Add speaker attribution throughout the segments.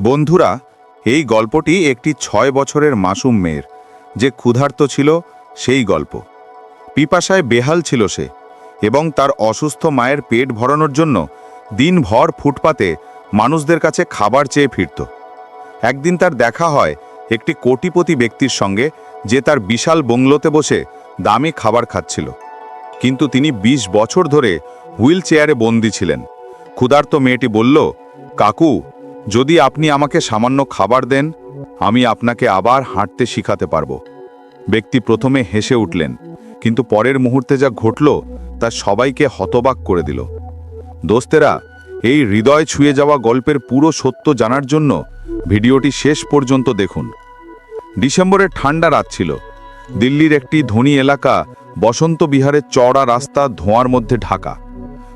Speaker 1: বন্ধুরা, এই গল্পটি একটি ছয় বছরের মাসুম মেয়ের। যে ক্ষুধার্ত ছিল, সেই গল্প। পিপাসায় বেহাল ছিল সে এবং তার অসুস্থ মায়ের পেট ভরানোর জন্য দিনভর ফুটপাতে মানুষদের কাছে খাবার চেয়ে ফিরত। একদিন তার দেখা হয় একটি কোটিপতি ব্যক্তির সঙ্গে যে তার বিশাল বংলোতে বসে দামি খাবার খাচ্ছিল। কিন্তু তিনি ২০ বছর ধরে হুইল চেয়ারে বন্দী ছিলেন। ক্ষুধার্ত মেয়েটি বলল, কাকু যদি আপনি আমাকে সামান্য খাবার দেন, আমি আপনাকে আবার হাঁটতে শিখাতে পারব। ব্যক্তি প্রথমে হেসে উঠলেন, কিন্তু পরের মুহূর্তে যা ঘটল, তা সবাইকে হতবাক করে দিল। দোস্তেরা, এই হৃদয় ছুঁয়ে যাওয়া গল্পের পুরো সত্য জানার জন্য ভিডিওটি শেষ পর্যন্ত দেখুন। ডিসেম্বরের ঠান্ডা রাত ছিল। দিল্লির একটি ধনী এলাকা, বসন্ত বিহারের চড়া রাস্তা ধোঁয়ার মধ্যে ঢাকা।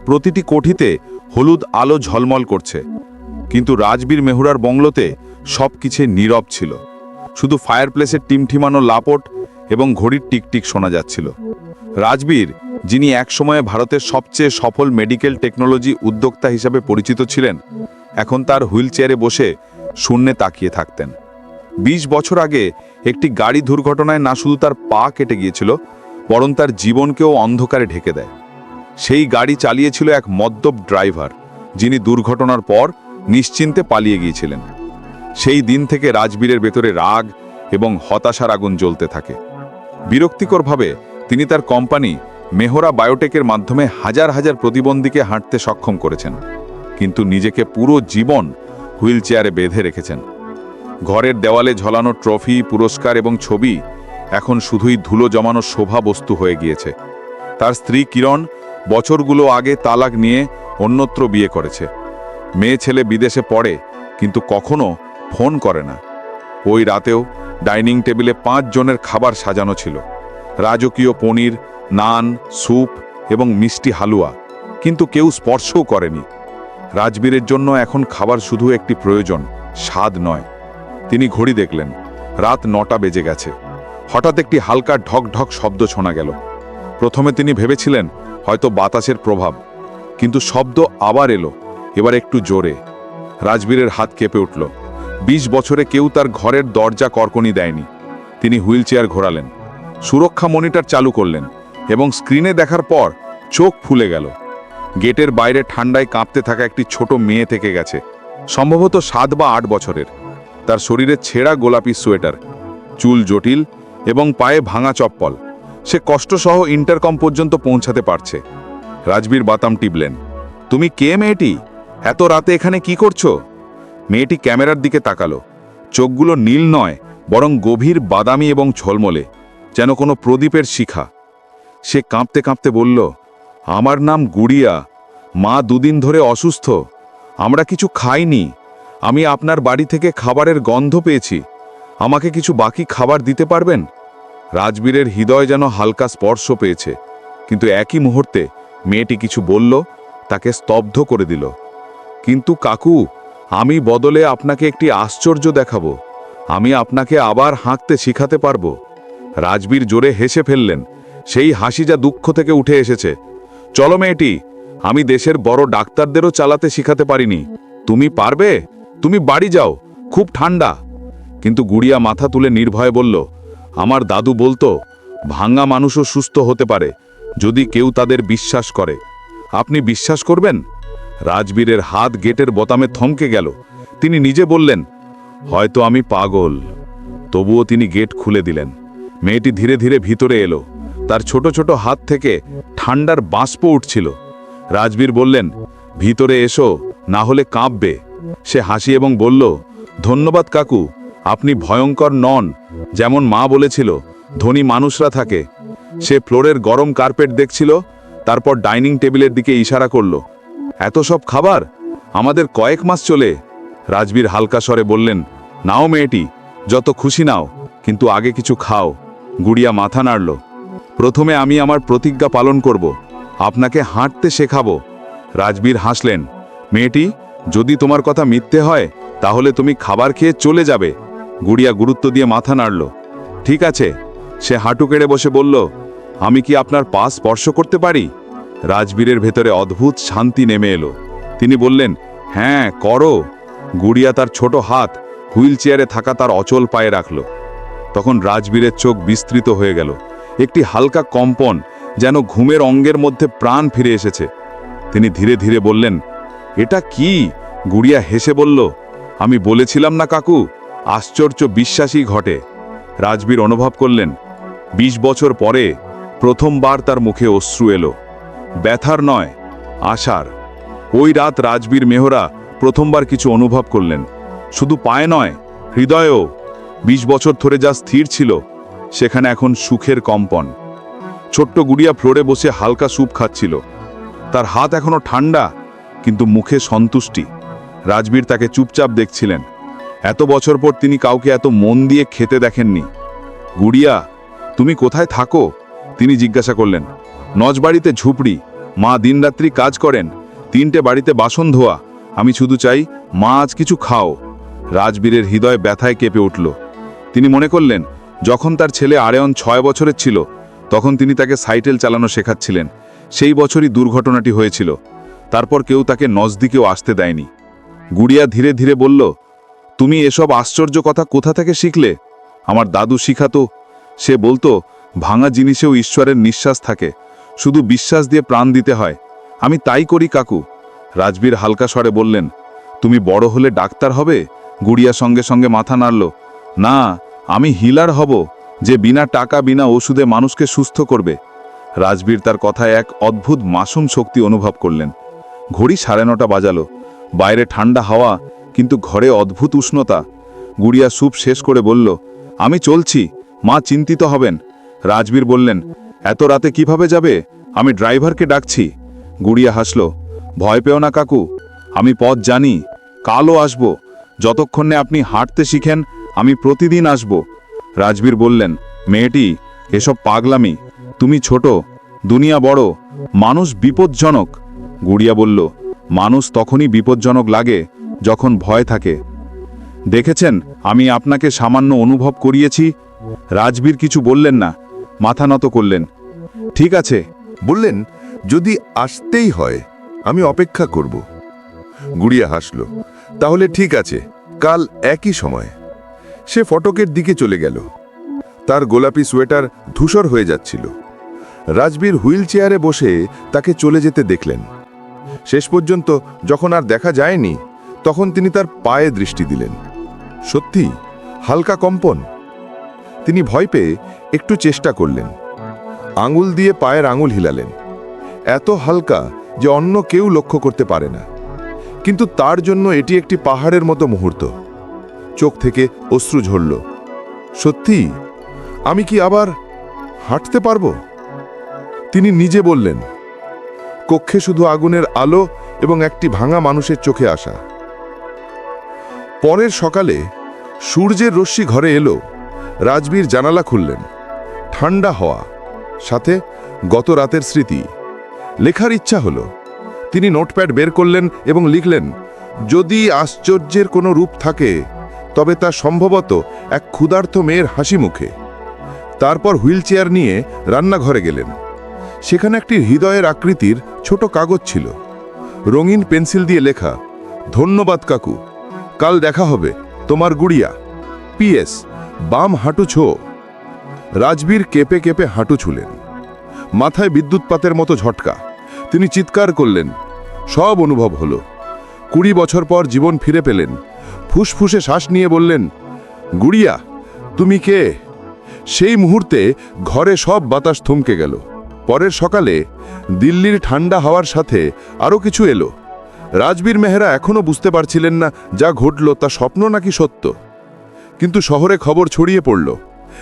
Speaker 1: প্রতিটি কোঠিতে হলুদ আলো ঝলমল করছে। কিন্তু রাজবীর মেহুরার বংলোতে সব কিছু নীরব ছিল। শুধু ফায়ারপ্লেসের টিমঠিমানো লাপট এবং ঘড়ির টিকটিক শোনা যাচ্ছিল। রাজবীর, যিনি একসময়ে ভারতের সবচেয়ে সফল মেডিকেল টেকনোলজি উদ্যোক্তা হিসাবে পরিচিত ছিলেন, এখন তার হুইল চেয়ারে বসে শূন্যে তাকিয়ে থাকতেন। ২০ বছর আগে একটি গাড়ি দুর্ঘটনায় না শুধু তার পা কেটে গিয়েছিল, বরং তার জীবনকেও অন্ধকারে ঢেকে দেয়। সেই গাড়ি চালিয়েছিল এক মদ্যপ ড্রাইভার, যিনি দুর্ঘটনার পর নিশ্চিন্তে পালিয়ে গিয়েছিলেন। সেই দিন থেকে রাজবীরের ভেতরে রাগ এবং হতাশার আগুন জ্বলতে থাকে। বিরক্তিকরভাবে তিনি তার কোম্পানি মেহরা বায়োটেকের মাধ্যমে হাজার হাজার প্রতিবন্ধীকে হাঁটতে সক্ষম করেছেন, কিন্তু নিজেকে পুরো জীবন হুইল চেয়ারে বেঁধে রেখেছেন। ঘরের দেওয়ালে ঝলানো ট্রফি, পুরস্কার এবং ছবি এখন শুধুই ধুলো জমানো শোভা বস্তু হয়ে গিয়েছে। তার স্ত্রী কিরণ বছরগুলো আগে তালাক নিয়ে অন্যত্র বিয়ে করেছে। মেয়ে ছেলে বিদেশে পড়ে, কিন্তু কখনো ফোন করে না। ওই রাতেও ডাইনিং টেবিলে পাঁচ জনের খাবার সাজানো ছিল। রাজকীয় পনির, নান, স্যুপ এবং মিষ্টি হালুয়া, কিন্তু কেউ স্পর্শও করেনি। রাজবীরের জন্য এখন খাবার শুধু একটি প্রয়োজন, স্বাদ নয়। তিনি ঘড়ি দেখলেন, রাত নটা বেজে গেছে। হঠাৎ একটি হালকা ঢক ঢক শব্দ শোনা গেল। প্রথমে তিনি ভেবেছিলেন, হয়তো বাতাসের প্রভাব, কিন্তু শব্দ আবার এলো। এবার একটু জোরে। রাজবীরের হাত কেঁপে উঠল। বিশ বছরে কেউ তার ঘরের দরজা কর্কনি দেয়নি। তিনি হুইল চেয়ার ঘোরালেন। সুরক্ষা মনিটর চালু করলেন এবং স্ক্রিনে দেখার পর চোখ ফুলে গেল। গেটের বাইরে ঠান্ডায় কাঁপতে থাকা একটি ছোট মেয়ে থেকে গেছে। সম্ভবত সাত বা আট বছরের। তার শরীরে ছেঁড়া গোলাপি সোয়েটার, চুল জটিল এবং পায়ে ভাঙা চপ্পল। সে কষ্টসহ ইন্টারকম পর্যন্ত পৌঁছাতে পারছে। রাজবীর বাতাম টিপলেন, তুমি কে মেয়েটি? এত রাতে এখানে কি করছ? মেয়েটি ক্যামেরার দিকে তাকালো। চোখগুলো নীল নয়, বরং গভীর বাদামি এবং ঝলমলে, যেন কোনো প্রদীপের শিখা। সে কাঁপতে কাঁপতে বলল, আমার নাম গুড়িয়া। মা দুদিন ধরে অসুস্থ। আমরা কিছু খাইনি। আমি আপনার বাড়ি থেকে খাবারের গন্ধ পেয়েছি। আমাকে কিছু বাকি খাবার দিতে পারবেন? রাজবীরের হৃদয় যেন হালকা স্পর্শ পেয়েছে। কিন্তু একই মুহূর্তে মেয়েটি কিছু বলল, তাকে স্তব্ধ করে দিল। কিন্তু কাকু, আমি বদলে আপনাকে একটি আশ্চর্য দেখাবো। আমি আপনাকে আবার হাঁকতে শিখাতে পারব। রাজবীর জোরে হেসে ফেললেন। সেই হাসি যা দুঃখ থেকে উঠে এসেছে। চলো মেয়েটি, আমি দেশের বড় ডাক্তারদেরও চালাতে শিখাতে পারিনি। তুমি পারবে? তুমি বাড়ি যাও, খুব ঠান্ডা। কিন্তু গুড়িয়া মাথা তুলে নির্ভয়ে বলল, আমার দাদু বলতো ভাঙ্গা মানুষও সুস্থ হতে পারে, যদি কেউ তাদের বিশ্বাস করে। আপনি বিশ্বাস করবেন? রাজবীরের হাত গেটের বোতামে থমকে গেল। তিনি নিজে বললেন, হয়তো আমি পাগল। তবুও তিনি গেট খুলে দিলেন। মেয়েটি ধীরে ধীরে ভিতরে এলো। তার ছোট ছোট হাত থেকে ঠান্ডার বাষ্প উঠছিল। রাজবীর বললেন, ভিতরে এসো, না হলে কাঁপবে। সে হাসি এবং বলল, ধন্যবাদ কাকু, আপনি ভয়ঙ্কর নন। যেমন মা বলেছিল, ধনী মানুষরা থাকে। সে ফ্লোরের গরম কার্পেট দেখছিল, তারপর ডাইনিং টেবিলের দিকে ইশারা করল। এত সব খাবার? আমাদের কয়েক মাস চলে। রাজবীর হালকা স্বরে বললেন, নাও মেয়েটি, যত খুশি নাও, কিন্তু আগে কিছু খাও। গুড়িয়া মাথা নাড়ল, প্রথমে আমি আমার প্রতিজ্ঞা পালন করব, আপনাকে হাঁটতে শেখাবো। রাজবীর হাসলেন, মেয়েটি, যদি তোমার কথা মিথ্যে হয়, তাহলে তুমি খাবার খেয়ে চলে যাবে। গুড়িয়া গুরুত্ব দিয়ে মাথা নাড়ল, ঠিক আছে। সে হাঁটু কেড়ে বসে বলল, আমি কি আপনার পা স্পর্শ করতে পারি? রাজবীরের ভেতরে অদ্ভুত শান্তি নেমে এলো। তিনি বললেন হ্যাঁ করো। গুড়িয়া তার ছোট হাত হুইল চেয়ারে থাকা তার অচল পায়ে রাখল। তখন রাজবীরের চোখ বিস্তৃত হয়ে গেল। একটি হালকা কম্পন যেন ঘুমের অঙ্গের মধ্যে প্রাণ ফিরে এসেছে। তিনি ধীরে ধীরে বললেন, এটা কি? গুড়িয়া হেসে বলল, আমি বলেছিলাম না কাকু, আশ্চর্য বিশ্বাসই ঘটে। রাজবীর অনুভব করলেন ২০ বছর পরে প্রথমবার তার মুখে অশ্রু এলো। ব্যথার নয়, আশার। ওই রাত রাজবীর মেহরা প্রথমবার কিছু অনুভব করলেন। শুধু পায়ে নয়, হৃদয়েও। ২০ বছর ধরে যা স্থির ছিল, সেখানে এখন সুখের কম্পন। ছোট্ট গুড়িয়া ফ্লোরে বসে হালকা স্যুপ খাচ্ছিল। তার হাত এখনও ঠান্ডা, কিন্তু মুখে সন্তুষ্টি। রাজবীর তাকে চুপচাপ দেখছিলেন। এত বছর পর তিনি কাউকে এত মন দিয়ে খেতে দেখেননি। গুড়িয়া, তুমি কোথায় থাকো? তিনি জিজ্ঞাসা করলেন। নজবাড়িতে ঝুপড়ি, মা দিনরাত্রি কাজ করেন, তিনটে বাড়িতে বাসন ধোয়া, আমি শুধু চাই, মা আজ কিছু খাও। রাজবীরের হৃদয় ব্যথায় কেঁপে উঠল। তিনি মনে করলেন, যখন তার ছেলে আরেয়ন ছয় বছরের ছিল, তখন তিনি তাকে সাইকেল চালানো শেখাচ্ছিলেন। সেই বছরই দুর্ঘটনাটি হয়েছিল। তারপর কেউ তাকে নজদিকেও আসতে দেয়নি। গুড়িয়া ধীরে ধীরে বলল, তুমি এসব আশ্চর্য কথা কোথা থেকে শিখলে? আমার দাদু শিখাতো, সে বলতো, ভাঙা জিনিসেও ঈশ্বরের নিঃশ্বাস থাকে শুধু বিশ্বাস দিয়ে প্রাণ দিতে হয়। আমি তাই করি, কাকু। রাজবীর হালকা স্বরে বললেন, তুমি বড় হলে ডাক্তার হবে? গুড়িয়া সঙ্গে সঙ্গে মাথা নাড়ল, না, আমি হিলার হব, যে বিনা টাকা, বিনা ওষুধে মানুষকে সুস্থ করবে। রাজবীর তার কথায় এক অদ্ভুত মাসুম শক্তি অনুভব করলেন। ঘড়ি সাড়ে নটা বাজালো। বাইরে ঠান্ডা হাওয়া, কিন্তু ঘরে অদ্ভুত উষ্ণতা। গুড়িয়া স্যুপ শেষ করে বলল, আমি চলছি, মা চিন্তিত হবেন। রাজবীর বললেন এত রাতে কীভাবে যাবে? আমি ড্রাইভারকে ডাকছি। গুড়িয়া হাসল, ভয় পেও না কাকু, আমি পথ জানি, কালও আসব। যতক্ষণে আপনি হাঁটতে শিখেন, আমি প্রতিদিন আসব। রাজবীর বললেন, মেয়েটি, এসব পাগলামি, তুমি ছোট, দুনিয়া বড়, মানুষ বিপজ্জনক। গুড়িয়া বলল, মানুষ তখনই বিপজ্জনক লাগে যখন ভয় থাকে। দেখেছেন, আমি আপনাকে সামান্য অনুভব করিয়েছি? রাজবীর কিছু বললেন না। মাথা নত করলেন। ঠিক আছে,
Speaker 2: বললেন, যদি আসতেই হয়, আমি অপেক্ষা করব। গুড়িয়া হাসল। তাহলে ঠিক আছে, কাল একই সময়। সে ফটকের দিকে চলে গেল। তার গোলাপি সোয়েটার ধূসর হয়ে যাচ্ছিল। রাজবীর হুইল চেয়ারে বসে তাকে চলে যেতে দেখলেন। শেষ পর্যন্ত যখন আর দেখা যায়নি, তখন তিনি তার পায়ে দৃষ্টি দিলেন। সত্যি, হালকা কম্পন। তিনি ভয় পেয়ে একটু চেষ্টা করলেন। আঙুল দিয়ে পায়ের আঙুল হিলালেন। এত হালকা যে অন্য কেউ লক্ষ্য করতে পারে না। কিন্তু তার জন্য এটি একটি পাহাড়ের মতো মুহূর্ত। চোখ থেকে অশ্রু ঝরল। সত্যি, আমি কি আবার হাঁটতে পারব? তিনি নিজে বললেন, কক্ষে শুধু আগুনের আলো এবং একটি ভাঙা মানুষের চোখে আসা। পরের সকালে সূর্যের রশ্মি ঘরে এলো। রাজবীর জানালা খুললেন। ঠান্ডা হওয়া, সাথে গত রাতের স্মৃতি। লেখার ইচ্ছা হলো, তিনি নোটপ্যাড বের করলেন এবং লিখলেন, যদি আশ্চর্যের কোনো রূপ থাকে, তবে তা সম্ভবত এক ক্ষুধার্ত মেয়ের হাসি মুখে। তারপর হুইল চেয়ার নিয়ে রান্নাঘরে গেলেন। সেখানে একটি হৃদয়ের আকৃতির ছোট কাগজ ছিল। রঙিন পেন্সিল দিয়ে লেখা, ধন্যবাদ কাকু, কাল দেখা হবে, তোমার গুড়িয়া। পিএস বাম হাঁটু ছো। রাজবীর কেঁপে কেঁপে হাঁটু ছুলেন। মাথায় বিদ্যুৎপাতের মতো ঝটকা। তিনি চিৎকার করলেন। সব অনুভব হলো। কুড়ি বছর পর জীবন ফিরে পেলেন। ফুসফুসে শ্বাস নিয়ে বললেন, গুড়িয়া, তুমি কে? সেই মুহূর্তে ঘরে সব বাতাস থমকে গেল। পরের সকালে দিল্লির ঠান্ডা হাওয়ার সাথে আরও কিছু এলো। রাজবীর মেহরা এখনও বুঝতে পারছিলেন না যা ঘটল, তা স্বপ্ন নাকি সত্য? কিন্তু শহরে খবর ছড়িয়ে পড়ল।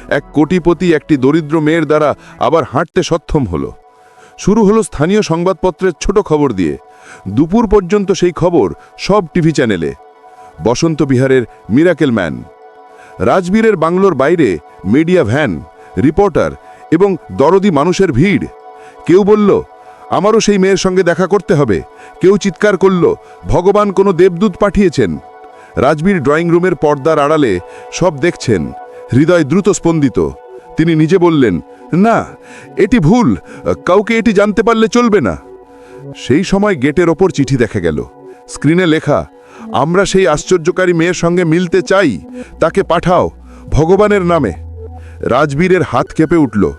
Speaker 2: এক কোটিপতি একটি দরিদ্র মেয়ের দ্বারা আবার হাঁটতে সক্ষম হলো। শুরু হলো স্থানীয় সংবাদপত্রের ছোট খবর দিয়ে। দুপুর পর্যন্ত সেই খবর সব টিভি চ্যানেলে। বসন্ত বিহারের মিরাকেল ম্যান। রাজবীরের বাংলোর বাইরে মিডিয়া ভ্যান, রিপোর্টার এবং দরদি মানুষের ভিড়। কেউ বলল, আমারও সেই মেয়ের সঙ্গে দেখা করতে হবে। কেউ চিৎকার করল, ভগবান কোনো দেবদূত পাঠিয়েছেন। রাজবীর ড্রয়িং রুমের পর্দার আড়ালে সব দেখছেন। হৃদয় দ্রুত স্পন্দিত। তিনি নিজে বললেন, না, এটি ভুল। কাউকে এটি জানতে পারলে চলবে না। সেই সময় গেটের ওপর চিঠি দেখা গেল। স্ক্রিনে লেখা, আমরা সেই আশ্চর্যকারী মেয়ের সঙ্গে মিলতে চাই, তাকে পাঠাও, ভগবানের নামে। রাজবীরের হাত কেঁপে উঠল।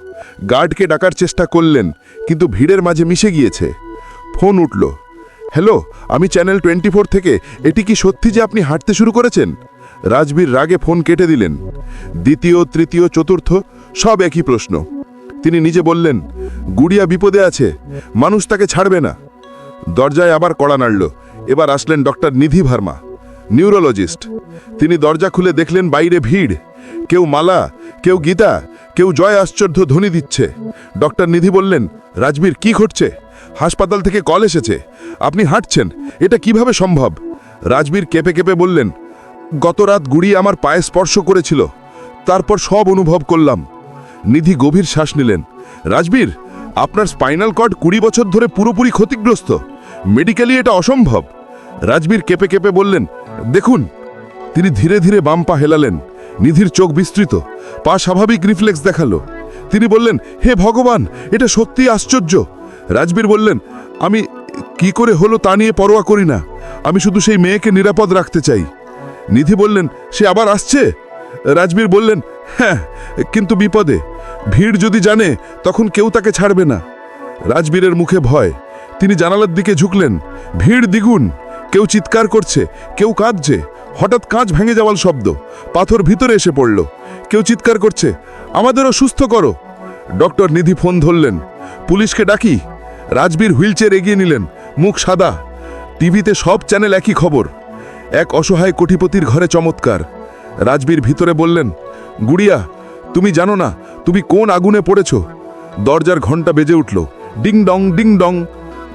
Speaker 2: গার্ডকে ডাকার চেষ্টা করলেন, কিন্তু ভিড়ের মাঝে মিশে গিয়েছে। ফোন উঠল হ্যালো, আমি চ্যানেল টোয়েন্টি ফোর থেকে। এটি কি সত্যি যে আপনি হাঁটতে শুরু করেছেন? রাজবীর রাগে ফোন কেটে দিলেন। দ্বিতীয়, তৃতীয়, চতুর্থ, সব একই প্রশ্ন। তিনি নিজে বললেন, গুড়িয়া বিপদে আছে, মানুষ তাকে ছাড়বে না। দরজায় আবার কড়া নাড়ল। এবার আসলেন ডক্টর নিধি ভার্মা, নিউরোলজিস্ট। তিনি দরজা খুলে দেখলেন বাইরে ভিড়। কেউ মালা, কেউ গীতা, কেউ জয় আশ্চর্য ধ্বনি দিচ্ছে। ডক্টর নিধি বললেন, রাজবীর, কি ঘটছে? হাসপাতাল থেকে কল এসেছে। আপনি হাঁটছেন। এটা কীভাবে সম্ভব? রাজবীর কেঁপে কেঁপে বললেন গত রাত গুড়ি আমার পায়ে স্পর্শ করেছিল। তারপর সব অনুভব করলাম। নিধি গভীর শ্বাস নিলেন, রাজবীর, আপনার স্পাইনাল কর্ড কুড়ি বছর ধরে পুরোপুরি ক্ষতিগ্রস্ত। মেডিকেলি এটা অসম্ভব। রাজবীর কেঁপে কেঁপে বললেন, দেখুন। তিনি ধীরে ধীরে বাম পা হেলালেন। নিধির চোখ বিস্তৃত, পা স্বাভাবিক রিফ্লেক্স দেখাল। তিনি বললেন, হে ভগবান, এটা সত্যি আশ্চর্য। রাজবীর বললেন, আমি কি করে হলো তা নিয়ে পরোয়া করি না। আমি শুধু সেই মেয়েকে নিরাপদ রাখতে চাই। নিধি বললেন, সে আবার আসছে? রাজবীর বললেন হ্যাঁ কিন্তু বিপদে। ভিড় যদি জানে, তখন কেউ তাকে ছাড়বে না। রাজবীরের মুখে ভয়। তিনি জানালার দিকে ঝুঁকলেন। ভিড় দ্বিগুণ। কেউ চিৎকার করছে, কেউ কাঁদছে। হঠাৎ কাঁচ ভেঙে যাওয়ার শব্দ। পাথর ভিতরে এসে পড়ল। কেউ চিৎকার করছে, আমাদেরও সুস্থ করো। ডক্টর নিধি ফোন ধরলেন, পুলিশকে ডাকি। রাজবীর হুইলচেয়ার এগিয়ে নিলেন, মুখ সাদা। টিভিতে সব চ্যানেল একই খবর। এক অসহায় কোটিপতির ঘরে চমৎকার। রাজবীর ভিতরে বললেন, গুড়িয়া, তুমি জানো না, তুমি কোন আগুনে পড়েছ? দরজার ঘণ্টা বেজে উঠল। Ding dong ding dong.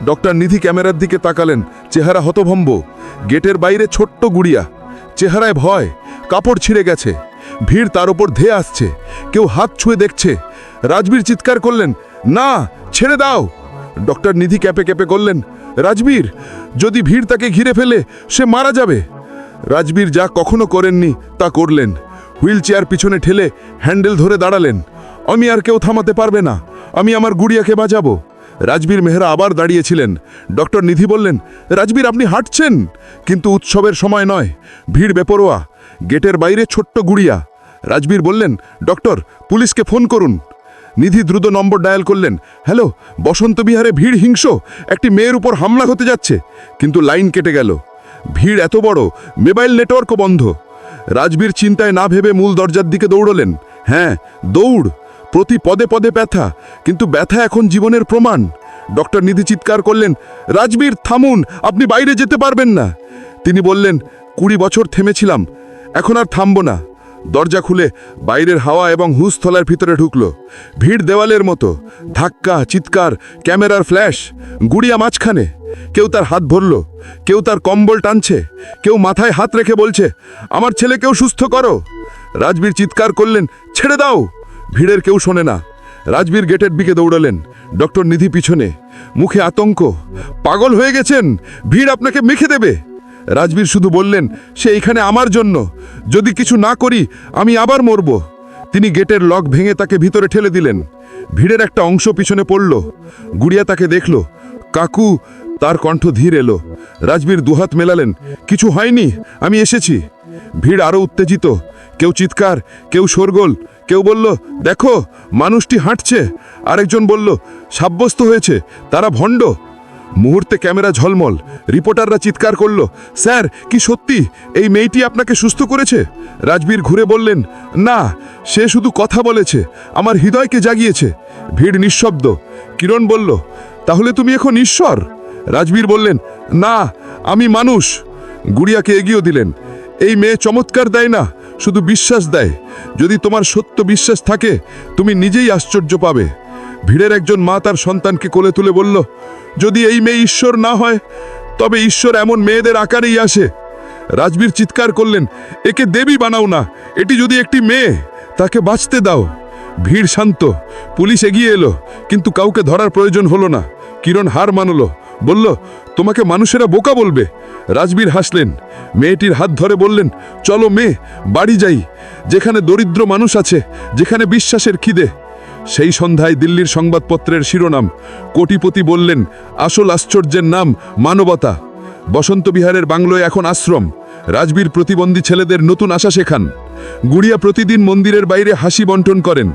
Speaker 2: Doctor Nidhi ক্যামেরার দিকে তাকালেন, চেহারা হতভম্ব। গেটের বাইরে ছোট্ট গুড়িয়া। চেহারায় ভয়, কাপড় ছিঁড়ে গেছে। ভিড় তার ওপর ধেয়ে আসছে। কেউ হাত ছুঁয়ে দেখছে। রাজবীর চিৎকার করলেন, না, ছেড়ে দাও! ডক্টর নিধি ক্যাপে ক্যাপে করলেন, রাজবীর, যদি ভিড় তাকে ঘিরে ফেলে, সে মারা যাবে। রাজবীর যা কখনো করেননি তা করলেন। হুইল চেয়ার পিছনে ঠেলে হ্যান্ডেল ধরে দাঁড়ালেন। আমি আর কেউ থামাতে পারবে না, আমি আমার গুড়িয়াকে বাঁচাবো। রাজবীর মেহরা আবার দাঁড়িয়েছিলেন। ডক্টর নিধি বললেন, রাজবীর, আপনি হাঁটছেন, কিন্তু উৎসবের সময় নয়, ভিড় বেপরোয়া, গেটের বাইরে ছোট্ট গুড়িয়া। রাজবীর বললেন, ডক্টর, পুলিশকে ফোন করুন। নিধি দ্রুত নম্বর ডায়াল করলেন। হ্যালো, বসন্ত বিহারে ভিড় হিংস একটি মেয়ের উপর হামলা হতে যাচ্ছে। কিন্তু লাইন কেটে গেল। ভিড় এত বড়, মোবাইল নেটওয়ার্কও বন্ধ। রাজবীর চিন্তায় না ভেবে মূল দরজার দিকে দৌড়লেন। হ্যাঁ দৌড়। প্রতি পদে পদে ব্যথা। কিন্তু ব্যথা এখন জীবনের প্রমাণ। ডক্টর নিধি চিৎকার করলেন, রাজবীর, থামুন! আপনি বাইরে যেতে পারবেন না। তিনি বললেন, কুড়ি বছর থেমেছিলাম। এখন আর থামব না। দরজা খুলে বাইরের হাওয়া এবং হুসথলার ভিতরে ঢুকল। ভিড় দেওয়ালের মতো, ধাক্কা, চিৎকার, ক্যামেরার ফ্ল্যাশ, গুড়িয়া মাঝখানে। কেউ তার হাত ভরল, কেউ তার কম্বল টানছে, কেউ মাথায় হাত রেখে বলছে, আমার ছেলেকেও সুস্থ করো। রাজবীর চিৎকার করলেন, ছেড়ে দাও। ভিড়ের কেউ শোনে না। রাজবীর গেটের দিকে দৌড়ালেন, ডক্টর নিধি পিছনে। মুখে আতঙ্ক, পাগল হয়ে গেছেন, ভিড় আপনাকে মেখে দেবে। রাজবীর শুধু বললেন, সে এখানে আমার জন্য। যদি কিছু না করি, আমি আবার মরব। তিনি গেটের লক ভেঙে তাকে ভিতরে ঠেলে দিলেন। ভিড়ের একটা অংশ পিছনে পড়ল। গুড়িয়া তাকে দেখল। কাকু, তার কণ্ঠ ধীর এলো। রাজবীর দুহাত মেলালেন। কিছু হয়নি, আমি এসেছি। ভিড় আরও উত্তেজিত। কেউ চিৎকার, কেউ শোরগোল, কেউ বলল, দেখো, মানুষটি হাঁটছে। আরেকজন বলল, সাব্যস্ত হয়েছে, তারা ভণ্ড। মুহূর্তে ক্যামেরা ঝলমল। রিপোর্টাররা চিৎকার করল, স্যার, কি সত্যি? এই মেয়েটি আপনাকে সুস্থ করেছে? রাজবীর ঘুরে বললেন, না, সে শুধু কথা বলেছে, আমার হৃদয়কে জাগিয়েছে। ভিড় নিঃশব্দ। কিরণ বলল, তাহলে তুমি এখন ঈশ্বর? রাজবীর বললেন, না, আমি মানুষ। গুড়িয়াকে এগিয়ে দিলেন, এই মেয়ে চমৎকার দেয় না, শুধু বিশ্বাস দেয়। যদি তোমার সত্য বিশ্বাস থাকে, তুমি নিজেই আশ্চর্য পাবে। ভিড়ের একজন মা তার সন্তানকে কোলে তুলে বলল, যদি এই মেয়ে ঈশ্বর না হয়, তবে ঈশ্বর এমন মেয়েদের আকারেই আসে। রাজবীর চিৎকার করলেন, একে দেবী বানাও না, এটি যদি একটি মেয়ে, তাকে বাঁচতে দাও। ভিড় শান্ত, পুলিশ এগিয়ে এলো, কিন্তু কাউকে ধরার প্রয়োজন হলো না। কিরণ হার মানলো, বলল, তোমাকে মানুষেরা বোকা বলবে। রাজবীর হাসলেন, মেয়েটির হাত ধরে বললেন, চলো মেয়ে, বাড়ি যাই। যেখানে দরিদ্র মানুষ আছে, যেখানে বিশ্বাসের খিদে সেই সন্ধ্যায় দিল্লির সংবাদপত্রের শিরোনাম। কোটিপতি বললেন, আসল আশ্চর্যের নাম মানবতা। বসন্ত বিহারের বাংলোয় এখন আশ্রম। রাজবীর প্রতিবন্ধী ছেলেদের নতুন আশা শেখান। গুড়িয়া প্রতিদিন মন্দিরের বাইরে হাসি বন্টন করেন।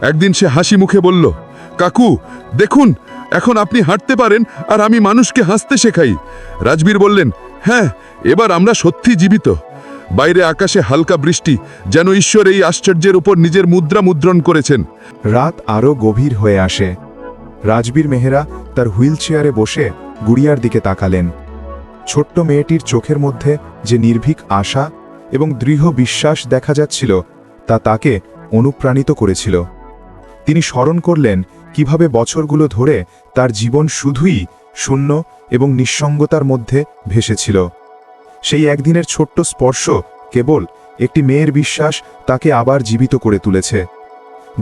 Speaker 2: একদিন সে হাসি মুখে বলল, কাকু, দেখুন, এখন আপনি হাঁটতে পারেন আর আমি মানুষকে হাসতে শেখাই। রাজবীর বললেন হ্যাঁ এবার আমরা সত্যি জীবিত। বাইরে আকাশে হালকা বৃষ্টি, যেন ঈশ্বর এই আশ্চর্যের উপর নিজের মুদ্রা মুদ্রণ করেছেন।
Speaker 3: রাত আরও গভীর হয়ে আসে। রাজবীর মেহেরা তার হুইল চেয়ারে বসে গুড়িয়ার দিকে তাকালেন। ছোট্ট মেয়েটির চোখের মধ্যে যে নির্ভীক আশা এবং দৃঢ় বিশ্বাস দেখা যাচ্ছিল, তা তাকে অনুপ্রাণিত করেছিল। তিনি স্মরণ করলেন কীভাবে বছরগুলো ধরে তার জীবন শুধুই শূন্য এবং নিঃসঙ্গতার মধ্যে ভেসেছিল। সেই একদিনের ছোট্ট স্পর্শ কেবল একটি মেয়ের বিশ্বাস তাকে আবার জীবিত করে তুলেছে।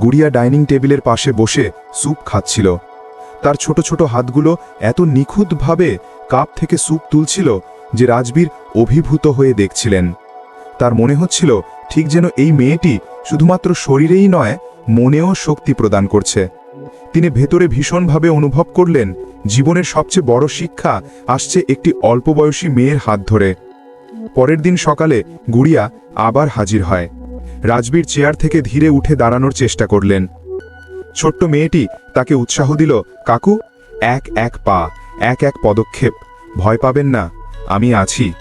Speaker 3: গুড়িয়া ডাইনিং টেবিলের পাশে বসে স্যুপ খাচ্ছিল। তার ছোট ছোট হাতগুলো এত নিখুঁতভাবে কাপ থেকে স্যুপ তুলছিল যে রাজবীর অভিভূত হয়ে দেখছিলেন। তার মনে হচ্ছিল ঠিক যেন এই মেয়েটি শুধুমাত্র শরীরেই নয়, মনেও শক্তি প্রদান করছে। তিনি ভেতরে ভীষণভাবে অনুভব করলেন, জীবনের সবচেয়ে বড় শিক্ষা আসছে একটি অল্প বয়সী মেয়ের হাত ধরে। পরের দিন সকালে গুড়িয়া আবার হাজির হয়। রাজবীর চেয়ার থেকে ধীরে উঠে দাঁড়ানোর চেষ্টা করলেন। ছোট্ট মেয়েটি তাকে উৎসাহ দিল, কাকু, এক এক পা, এক এক পদক্ষেপ, ভয় পাবেন না, আমি আছি।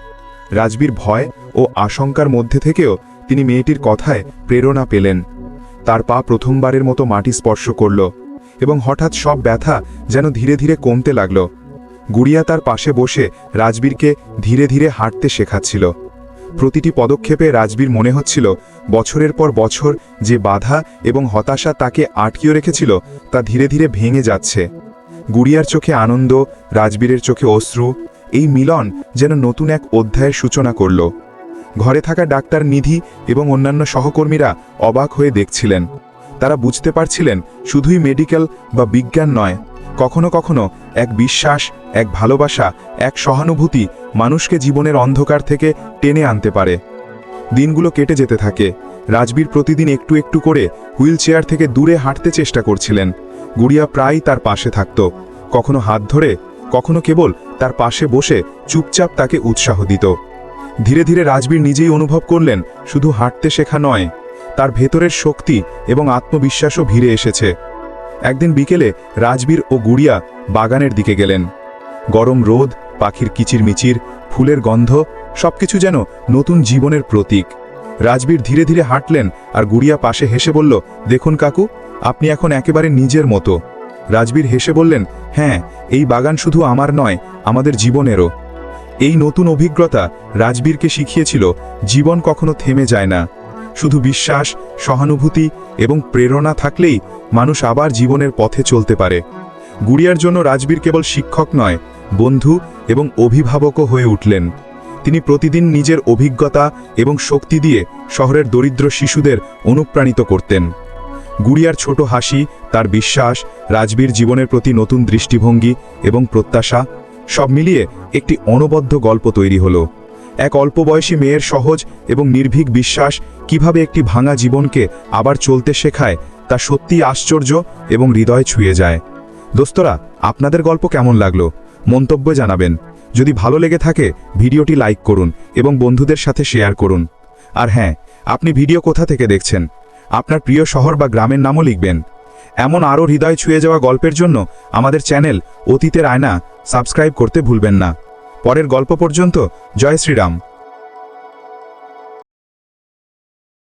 Speaker 3: রাজবীর ভয় ও আশঙ্কার মধ্যে থেকেও তিনি মেয়েটির কথায় প্রেরণা পেলেন। তার পা প্রথমবারের মতো মাটি স্পর্শ করল এবং হঠাৎ সব ব্যথা যেন ধীরে ধীরে কমতে লাগল। গুড়িয়া তার পাশে বসে রাজবীরকে ধীরে ধীরে হাঁটতে শেখাচ্ছিল। প্রতিটি পদক্ষেপে রাজবীর মনে হচ্ছিল, বছরের পর বছর যে বাধা এবং হতাশা তাকে আটকিয়ে রেখেছিল, তা ধীরে ধীরে ভেঙে যাচ্ছে। গুড়িয়ার চোখে আনন্দ, রাজবীরের চোখে অশ্রু, এই মিলন যেন নতুন এক অধ্যায়ের সূচনা করল। ঘরে থাকা ডাক্তার নিধি এবং অন্যান্য সহকর্মীরা অবাক হয়ে দেখছিলেন। তারা বুঝতে পারছিলেন, শুধুই মেডিকেল বা বিজ্ঞান নয় কখনো কখনো এক বিশ্বাস, এক ভালোবাসা, এক সহানুভূতি মানুষকে জীবনের অন্ধকার থেকে টেনে আনতে পারে। দিনগুলো কেটে যেতে থাকে। রাজবীর প্রতিদিন একটু একটু করে হুইল চেয়ার থেকে দূরে হাঁটতে চেষ্টা করছিলেন। গুড়িয়া প্রায় তার পাশে থাকত। কখনো হাত ধরে, কখনো কেবল তার পাশে বসে চুপচাপ তাকে উৎসাহ দিত। ধীরে ধীরে রাজবীর নিজেই অনুভব করলেন, শুধু হাঁটতে শেখা নয়, তার ভেতরের শক্তি এবং আত্মবিশ্বাসও ভিড়ে এসেছে। একদিন বিকেলে রাজবীর ও গুড়িয়া বাগানের দিকে গেলেন। গরম রোদ, পাখির কিচিরমিচির, ফুলের গন্ধ, সবকিছু যেন নতুন জীবনের প্রতীক। রাজবীর ধীরে ধীরে হাঁটলেন আর গুড়িয়া পাশে হেসে বলল, দেখুন কাকু, আপনি এখন একেবারে নিজের মতো। রাজবীর হেসে বললেন হ্যাঁ এই বাগান শুধু আমার নয়, আমাদের জীবনেরও। এই নতুন অভিজ্ঞতা রাজবীরকে শিখিয়েছিল, জীবন কখনো থেমে যায় না। শুধু বিশ্বাস, সহানুভূতি এবং প্রেরণা থাকলেই মানুষ আবার জীবনের পথে চলতে পারে। গুড়িয়ার জন্য রাজবীর কেবল শিক্ষক নয়, বন্ধু এবং অভিভাবকও হয়ে উঠলেন। তিনি প্রতিদিন নিজের অভিজ্ঞতা এবং শক্তি দিয়ে শহরের দরিদ্র শিশুদের অনুপ্রাণিত করতেন। গুড়িয়ার ছোট হাসি, তার বিশ্বাস, রাজবীর জীবনের প্রতি নতুন দৃষ্টিভঙ্গি এবং প্রত্যাশা সব মিলিয়ে একটি অনবদ্য গল্প তৈরি হলো। এক অল্প বয়সী মেয়ের সহজ এবং নির্ভীক বিশ্বাস কীভাবে একটি ভাঙা জীবনকে আবার চলতে শেখায়, তা সত্যি আশ্চর্য এবং হৃদয় ছুঁয়ে যায়। দোস্তরা, আপনাদের গল্প কেমন লাগল? মন্তব্য জানাবেন। যদি ভালো লেগে থাকে, ভিডিওটি লাইক করুন এবং বন্ধুদের সাথে শেয়ার করুন। আর হ্যাঁ আপনি ভিডিও কোথা থেকে দেখছেন? আপনার প্রিয় শহর বা গ্রামের নামও লিখবেন। এমন আরও হৃদয় ছুঁয়ে যাওয়া গল্পের জন্য আমাদের চ্যানেল অতীতের আয়না সাবস্ক্রাইব করতে ভুলবেন না। পরের গল্প পর্যন্ত জয় শ্রীরাম।